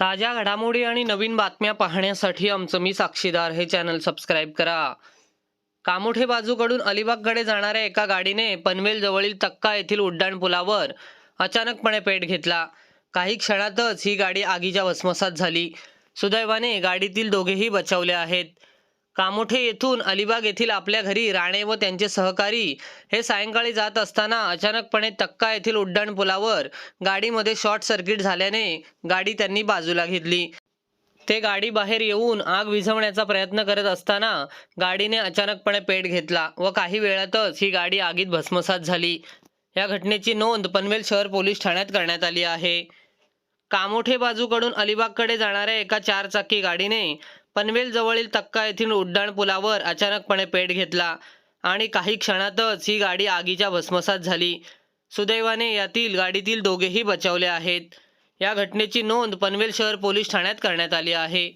ताज्या घडामोडी आणि नवीन बातम्या पाहण्यासाठी आमचं मी साक्षीदार हे चॅनल सबस्क्राईब करा. कामोठे बाजूकडून अलिबागकडे जाणाऱ्या एका गाडीने पनवेल जवळील तक्का येथील उड्डाण पुलावर अचानकपणे पेट घेतला. काही क्षणातच ही गाडी आगीच्या भस्मसात झाली. सुदैवाने गाडीतील दोघेही बचावले आहेत. कामोठे येथून अलिबाग येथील आपल्या घरी राणे व त्यांचे सहकारी हे सायंकाळी जात असताना अचानकपणे तक्का येथील उड्डाण पुलावर गाडीमध्ये शॉर्ट सर्किट झाल्याने गाडी त्यांनी बाजूला घेतली. ते गाडी बाहेर येऊन आग विझवण्याचा प्रयत्न करत असताना गाडीने अचानकपणे पेट घेतला व काही वेळातच ही गाडी आगीत भस्मसात झाली. या घटनेची नोंद पनवेल शहर पोलीस ठाण्यात करण्यात आली आहे. कामोठे बाजूकडून अलिबागकडे जाणाऱ्या एका चारचाकी गाडीने पनवेल जवळील तक्का येथील उड्डाणपुलावर अचानकपणे पेट घेतला आणि काही क्षणातच ही गाडी आगीच्या भस्मसात झाली. सुदैवाने यातील गाडीतील दोघेही बचावले आहेत. या घटनेची नोंद पनवेल शहर पोलीस ठाण्यात करण्यात आली आहे.